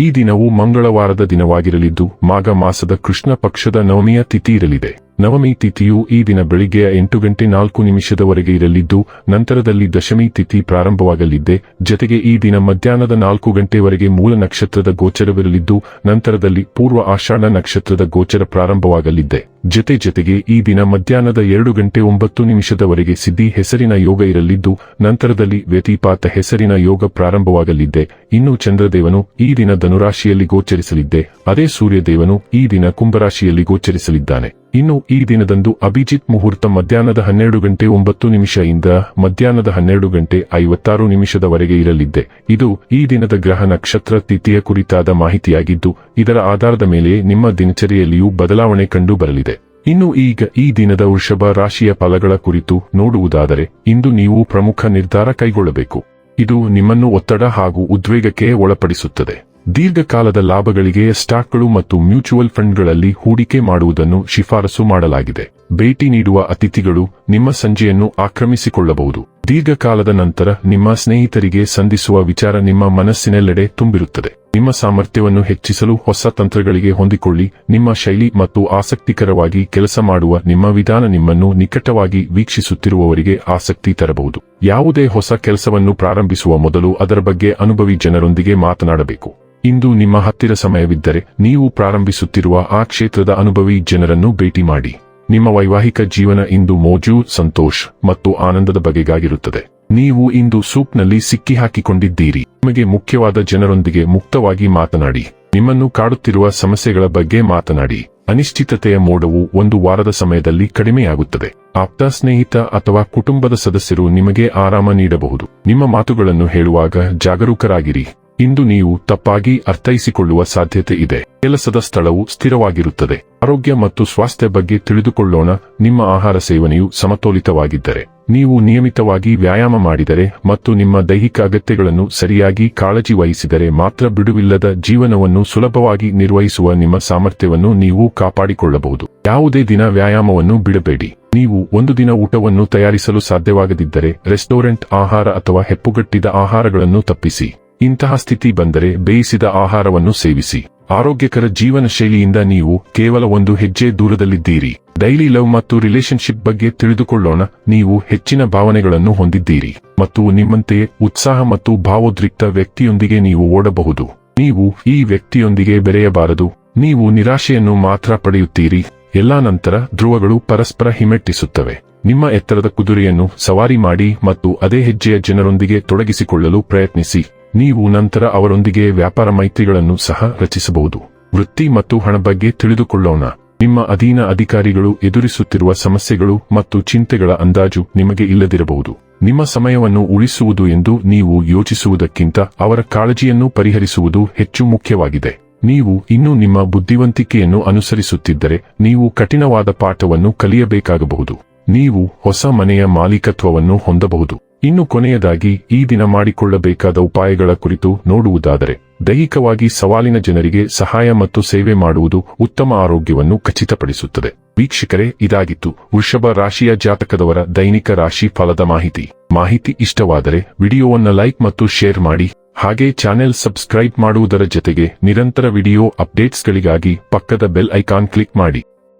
ಈ ದಿನವು ಮಂಗಳವಾರದ ದಿನವಾಗಿರಲಿದ್ದು, ಮಾಘ ಮಾಸದ ಕೃಷ್ಣ ಪಕ್ಷದ ನವಮಿಯ ತಿಥಿ ಇರಲಿದೆ. ನವಮಿ ತಿಥಿಯು ಈ ದಿನ ಬೆಳಿಗ್ಗೆಯ ಎಂಟು ಗಂಟೆ ನಾಲ್ಕು ನಿಮಿಷದವರೆಗೆ ಇರಲಿದ್ದು, ನಂತರದಲ್ಲಿ ದಶಮಿ ತಿಥಿ ಪ್ರಾರಂಭವಾಗಲಿದ್ದೆ. ಜತೆಗೆ ಈ ದಿನ ಮಧ್ಯಾಹ್ನದ ನಾಲ್ಕು ಗಂಟೆವರೆಗೆ ಮೂಲ ನಕ್ಷತ್ರದ ಗೋಚರವಿರಲಿದ್ದು, ನಂತರದಲ್ಲಿ ಪೂರ್ವ ಆಷಾಢ ನಕ್ಷತ್ರದ ಗೋಚರ ಪ್ರಾರಂಭವಾಗಲಿದ್ದೆ. ಜತೆ ಜತೆಗೆ ಈ ದಿನ ಮಧ್ಯಾಹ್ನದ ಎರಡು ಗಂಟೆ ಒಂಬತ್ತು ನಿಮಿಷದವರೆಗೆ ಸಿದ್ಧಿ ಹೆಸರಿನ ಯೋಗ ಇರಲಿದ್ದು, ನಂತರದಲ್ಲಿ ವ್ಯತಿಪಾತ ಹೆಸರಿನ ಯೋಗ ಪ್ರಾರಂಭವಾಗಲಿದ್ದೆ. ಇನ್ನು ಚಂದ್ರದೇವನು ಈ ದಿನ ಧನುರಾಶಿಯಲ್ಲಿ ಗೋಚರಿಸಲಿದ್ದೆ. ಅದೇ ಸೂರ್ಯದೇವನು ಈ ದಿನ ಕುಂಭರಾಶಿಯಲ್ಲಿ ಗೋಚರಿಸಲಿದ್ದಾನೆ. ಇನ್ನು ಈ ದಿನದಂದು ಅಭಿಜಿತ್ ಮುಹೂರ್ತ ಮಧ್ಯಾಹ್ನದ ಹನ್ನೆರಡು ಗಂಟೆ ಒಂಬತ್ತು ನಿಮಿಷದಿಂದ ಮಧ್ಯಾಹ್ನದ ಹನ್ನೆರಡು ಗಂಟೆ ಐವತ್ತಾರು ನಿಮಿಷದವರೆಗೆ ಇರಲಿದ್ದೆ. ಇದು ಈ ದಿನದ ಗ್ರಹ ನಕ್ಷತ್ರ ತಿಥಿಯ ಕುರಿತಾದ ಮಾಹಿತಿಯಾಗಿದ್ದು, ಇದರ ಆಧಾರದ ಮೇಲೆ ನಿಮ್ಮ ದಿನಚರಿಯಲ್ಲಿಯೂ ಬದಲಾವಣೆ ಕಂಡು ಬರಲಿದೆ. ಇನ್ನು ಈಗ ಈ ದಿನದ ವೃಷಭ ರಾಶಿಯ ಫಲಗಳ ಕುರಿತು ನೋಡುವುದಾದರೆ, ಇಂದು ನೀವು ಪ್ರಮುಖ ನಿರ್ಧಾರ ಕೈಗೊಳ್ಳಬೇಕು. ಇದು ನಿಮ್ಮನ್ನು ಒತ್ತಡ ಹಾಗೂ ಉದ್ವೇಗಕ್ಕೆ ಒಳಪಡಿಸುತ್ತದೆ. ದೀರ್ಘಕಾಲದ ಲಾಭಗಳಿಗೆ ಸ್ಟಾಕ್ಗಳು ಮತ್ತು ಮ್ಯೂಚುವಲ್ ಫಂಡ್ಗಳಲ್ಲಿ ಹೂಡಿಕೆ ಮಾಡುವುದನ್ನು ಶಿಫಾರಸು ಮಾಡಲಾಗಿದೆ. ಭೇಟಿ ನೀಡುವ ಅತಿಥಿಗಳು ನಿಮ್ಮ ಸಂಜೆಯನ್ನು ಆಕ್ರಮಿಸಿಕೊಳ್ಳಬಹುದು. ದೀರ್ಘಕಾಲದ ನಂತರ ನಿಮ್ಮ ಸ್ನೇಹಿತರಿಗೆ ಸಂಧಿಸುವ ವಿಚಾರ ನಿಮ್ಮ ಮನಸ್ಸಿನೆಲ್ಲೆಡೆ ತುಂಬಿರುತ್ತದೆ. ನಿಮ್ಮ ಸಾಮರ್ಥ್ಯವನ್ನು ಹೆಚ್ಚಿಸಲು ಹೊಸ ತಂತ್ರಗಳಿಗೆ ಹೊಂದಿಕೊಳ್ಳಿ. ನಿಮ್ಮ ಶೈಲಿ ಮತ್ತು ಆಸಕ್ತಿಕರವಾಗಿ ಕೆಲಸ ಮಾಡುವ ನಿಮ್ಮ ವಿಧಾನ ನಿಮ್ಮನ್ನು ನಿಕಟವಾಗಿ ವೀಕ್ಷಿಸುತ್ತಿರುವವರಿಗೆ ಆಸಕ್ತಿ ತರಬಹುದು. ಯಾವುದೇ ಹೊಸ ಕೆಲಸವನ್ನು ಪ್ರಾರಂಭಿಸುವ ಮೊದಲು ಅದರ ಬಗ್ಗೆ ಅನುಭವಿ ಜನರೊಂದಿಗೆ ಮಾತನಾಡಬೇಕು. ಇಂದು ನಿಮ್ಮ ಹತ್ತಿರ ಸಮಯವಿದ್ದರೆ ನೀವು ಪ್ರಾರಂಭಿಸುತ್ತಿರುವ ಆ ಕ್ಷೇತ್ರದ ಅನುಭವಿ ಜನರನ್ನು ಭೇಟಿ ಮಾಡಿ. ನಿಮ್ಮ ವೈವಾಹಿಕ ಜೀವನ ಇಂದು ಮೋಜು, ಸಂತೋಷ್ ಮತ್ತು ಆನಂದದ ಬಗೆಗಾಗಿರುತ್ತದೆ. ನೀವು ಇಂದು ಸೂಪ್ನಲ್ಲಿ ಸಿಕ್ಕಿ ಹಾಕಿಕೊಂಡಿದ್ದೀರಿ ನಿಮಗೆ ಮುಖ್ಯವಾದ ಜನರೊಂದಿಗೆ ಮುಕ್ತವಾಗಿ ಮಾತನಾಡಿ. ನಿಮ್ಮನ್ನು ಕಾಡುತ್ತಿರುವ ಸಮಸ್ಯೆಗಳ ಬಗ್ಗೆ ಮಾತನಾಡಿ. ಅನಿಶ್ಚಿತತೆಯ ಮೋಡವು ಒಂದು ವಾರದ ಸಮಯದಲ್ಲಿ ಕಡಿಮೆಯಾಗುತ್ತದೆ. ಆಪ್ತ ಸ್ನೇಹಿತ ಅಥವಾ ಕುಟುಂಬದ ಸದಸ್ಯರು ನಿಮಗೆ ಆರಾಮ ನೀಡಬಹುದು. ನಿಮ್ಮ ಮಾತುಗಳನ್ನು ಹೇಳುವಾಗ ಜಾಗರೂಕರಾಗಿರಿ. ಇಂದು ನೀವು ತಪ್ಪಾಗಿ ಅರ್ಥೈಸಿಕೊಳ್ಳುವ ಸಾಧ್ಯತೆ ಇದೆ. ಕೆಲಸದ ಸ್ಥಳವು ಸ್ಥಿರವಾಗಿರುತ್ತದೆ. ಆರೋಗ್ಯ ಮತ್ತು ಸ್ವಾಸ್ಥ್ಯ ಬಗ್ಗೆ ತಿಳಿದುಕೊಳ್ಳೋಣ. ನಿಮ್ಮ ಆಹಾರ ಸೇವನೆಯು ಸಮತೋಲಿತವಾಗಿದ್ದರೆ, ನೀವು ನಿಯಮಿತವಾಗಿ ವ್ಯಾಯಾಮ ಮಾಡಿದರೆ ಮತ್ತು ನಿಮ್ಮ ದೈಹಿಕ ಅಗತ್ಯಗಳನ್ನು ಸರಿಯಾಗಿ ಕಾಳಜಿ ವಹಿಸಿದರೆ ಮಾತ್ರ ಬಿಡುವಿಲ್ಲದ ಜೀವನವನ್ನು ಸುಲಭವಾಗಿ ನಿರ್ವಹಿಸುವ ನಿಮ್ಮ ಸಾಮರ್ಥ್ಯವನ್ನು ನೀವು ಕಾಪಾಡಿಕೊಳ್ಳಬಹುದು. ಯಾವುದೇ ದಿನ ವ್ಯಾಯಾಮವನ್ನು ಬಿಡಬೇಡಿ. ನೀವು ಒಂದು ದಿನ ಊಟವನ್ನು ತಯಾರಿಸಲು ಸಾಧ್ಯವಾಗದಿದ್ದರೆ, ರೆಸ್ಟೋರೆಂಟ್ ಆಹಾರ ಅಥವಾ ಹೆಪ್ಪುಗಟ್ಟಿದ ಆಹಾರಗಳನ್ನು ತಪ್ಪಿಸಿ. ಇಂತಹ ಸ್ಥಿತಿ ಬಂದರೆ ಬೇಯಿಸಿದ ಆಹಾರವನ್ನು ಸೇವಿಸಿ. ಆರೋಗ್ಯಕರ ಜೀವನ ಶೈಲಿಯಿಂದ ನೀವು ಕೇವಲ ಒಂದು ಹೆಜ್ಜೆ ದೂರದಲ್ಲಿದ್ದೀರಿ. ಡೈಲಿ ಲವ್ ಮತ್ತು ರಿಲೇಶನ್ಶಿಪ್ ಬಗ್ಗೆ ತಿಳಿದುಕೊಳ್ಳೋಣ. ನೀವು ಹೆಚ್ಚಿನ ಭಾವನೆಗಳನ್ನು ಹೊಂದಿದ್ದೀರಿ. ಮತ್ತು ನಿಮ್ಮಂತೆಯೇ ಉತ್ಸಾಹ ಮತ್ತು ಭಾವೋದ್ರಿಕ್ತ ವ್ಯಕ್ತಿಯೊಂದಿಗೆ ನೀವು ಓಡಬಹುದು. ನೀವು ಈ ವ್ಯಕ್ತಿಯೊಂದಿಗೆ ಬೆರೆಯಬಾರದು. ನೀವು ನಿರಾಶೆಯನ್ನು ಮಾತ್ರ ಪಡೆಯುತ್ತೀರಿ. ಎಲ್ಲಾ ನಂತರ ಧ್ರುವಗಳು ಪರಸ್ಪರ ಹಿಮ್ಮೆಟ್ಟಿಸುತ್ತವೆ. ನಿಮ್ಮ ಎತ್ತರದ ಕುದುರೆಯನ್ನು ಸವಾರಿ ಮಾಡಿ ಮತ್ತು ಅದೇ ಹೆಜ್ಜೆಯ ಜನರೊಂದಿಗೆ ತೊಡಗಿಸಿಕೊಳ್ಳಲು ಪ್ರಯತ್ನಿಸಿ. ನೀವು ನಂತರ ಅವರೊಂದಿಗೆ ವ್ಯಾಪಾರ ಮೈತ್ರಿಗಳನ್ನು ಸಹ ರಚಿಸಬಹುದು. ವೃತ್ತಿ ಮತ್ತು ಹಣ ಬಗ್ಗೆ ತಿಳಿದುಕೊಳ್ಳೋಣ. ನಿಮ್ಮ ಅಧೀನ ಅಧಿಕಾರಿಗಳು ಎದುರಿಸುತ್ತಿರುವ ಸಮಸ್ಯೆಗಳು ಮತ್ತು ಚಿಂತೆಗಳ ಅಂದಾಜು ನಿಮಗೆ ಇಲ್ಲದಿರಬಹುದು. ನಿಮ್ಮ ಸಮಯವನ್ನು ಉಳಿಸುವುದು ಎಂದು ನೀವು ಯೋಚಿಸುವುದಕ್ಕಿಂತ ಅವರ ಕಾಳಜಿಯನ್ನು ಪರಿಹರಿಸುವುದು ಹೆಚ್ಚು ಮುಖ್ಯವಾಗಿದೆ. ನೀವು ಇನ್ನೂ ನಿಮ್ಮ ಬುದ್ಧಿವಂತಿಕೆಯನ್ನು ಅನುಸರಿಸುತ್ತಿದ್ದರೆ ನೀವು ಕಠಿಣವಾದ ಪಾಠವನ್ನು ಕಲಿಯಬೇಕಾಗಬಹುದು. ನೀವು ಹೊಸ ಮನೆಯ ಮಾಲೀಕತ್ವವನ್ನು ಹೊಂದಬಹುದು. ಇನ್ನು ಕೊನೆಯದಾಗಿ, ಈ ದಿನ ಮಾಡಿಕೊಳ್ಳಬೇಕಾದ ಉಪಾಯಗಳ ಕುರಿತು ನೋಡುವುದಾದರೆ, ದೈಹಿಕವಾಗಿ ಸವಾಲಿನ ಜನರಿಗೆ ಸಹಾಯ ಮತ್ತು ಸೇವೆ ಮಾಡುವುದು ಉತ್ತಮ ಆರೋಗ್ಯವನ್ನು ಖಚಿತಪಡಿಸುತ್ತದೆ. ವೀಕ್ಷಕರೇ, ಇದಾಗಿತ್ತು ವೃಷಭ ರಾಶಿಯ ಜಾತಕದವರ ದೈನಿಕ ರಾಶಿ ಫಲದ ಮಾಹಿತಿ. ಮಾಹಿತಿ ಇಷ್ಟವಾದರೆ, ವಿಡಿಯೋವನ್ನು ಲೈಕ್ ಮತ್ತು ಶೇರ್ ಮಾಡಿ. ಹಾಗೆ ಚಾನೆಲ್ ಸಬ್ಸ್ಕ್ರೈಬ್ ಮಾಡುವುದರ ಜತೆಗೆ ನಿರಂತರ ವಿಡಿಯೋ ಅಪ್ಡೇಟ್ಸ್ಗಳಿಗಾಗಿ ಪಕ್ಕದ ಬೆಲ್ ಐಕಾನ್ ಕ್ಲಿಕ್ ಮಾಡಿ.